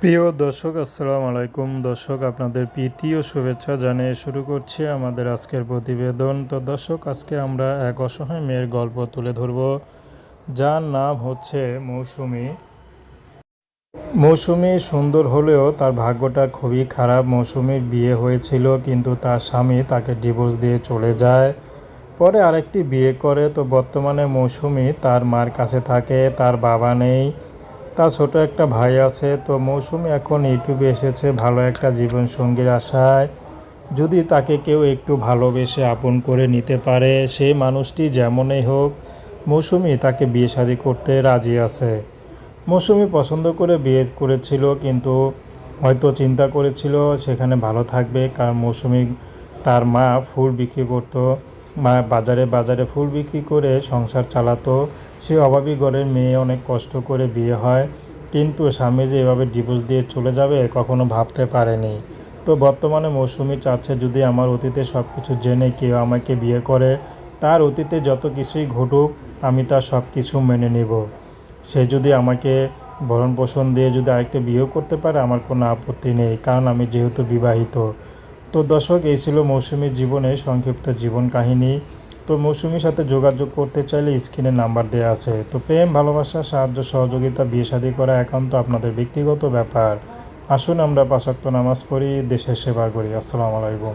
প্রিয় দর্শক, আসসালামু আলাইকুম। দর্শক, আপনাদের প্রীতি ও শুভেচ্ছা জানিয়ে শুরু করছি আমাদের আজকের প্রতিবেদন। তো দর্শক, আজকে আমরা এক অসহায় মেয়ের গল্প তুলে ধরব। যার নাম হচ্ছে মৌসুমি। মৌসুমি সুন্দর হলেও তার ভাগ্যটা খুবই খারাপ। মৌসুমির বিয়ে হয়েছিল, কিন্তু তার স্বামী তাকে ডিভোর্স দিয়ে চলে যায়। পরে আরেকটি বিয়ে করে। তো বর্তমানে মৌসুমি তার মার কাছে থাকে, তার বাবা নেই। তার ছোট একটা ভাই আছে, তো মৌসুমি এখন ইউটিউবে এসেছে ভালো একটা জীবনসঙ্গীর আশায়। যদি তাকে কেউ একটু ভালোবেসে আপন করে নিতে পারে, সেই মানুষটি যেমনই হোক, মৌসুমি তাকে বিয়ে শাদী করতে রাজি আছে। মৌসুমি পছন্দ করে বিয়ে করেছিল, কিন্তু হয়তো চিন্তা করেছিল সেখানে ভালো থাকবে, কারণ মৌসুমি তার মা ফুল বিক্রি করতো। বাজারে বাজারে ফুল বিক্রি করে সংসার চালাতো। সে অভাবী ঘরের মেয়ে অনেক কষ্ট করে বিয়ে হয়। কিন্তু স্বামী যে এভাবে ডিভোর্স দিয়ে চলে যাবে কখনো ভাবতে পারেনি। তো বর্তমানে মৌসুমি চাচ্ছে যদি আমার অতীতে সব কিছু জেনে কেউ আমাকে বিয়ে করে, তার অতীতে যত কিছুই ঘটুক, আমি তার সব কিছু মেনে নেব। সে যদি আমাকে ভরণ পোষণ দিয়ে যদি আরেকটা বিয়েও করতে পারে, আমার কোনো আপত্তি নেই, কারণ আমি যেহেতু বিবাহিত। তো দর্শক, এই ছিল মৌসুমীর জীবনে সংক্ষিপ্ত জীবন কাহিনী। তো মৌসুমীর সাথে যোগাযোগ করতে চাইলে স্ক্রিনে নাম্বার দেওয়া আছে। তো প্রেম, ভালোবাসা, সাহায্য, সহযোগিতা বিয়ে শাদী করা একান্ত আপনাদের ব্যক্তিগত ব্যাপার। আসুন আমরা পাশাক্ত নামাজ পড়ি, দেশের সেবা করি। আসসালামু আলাইকুম।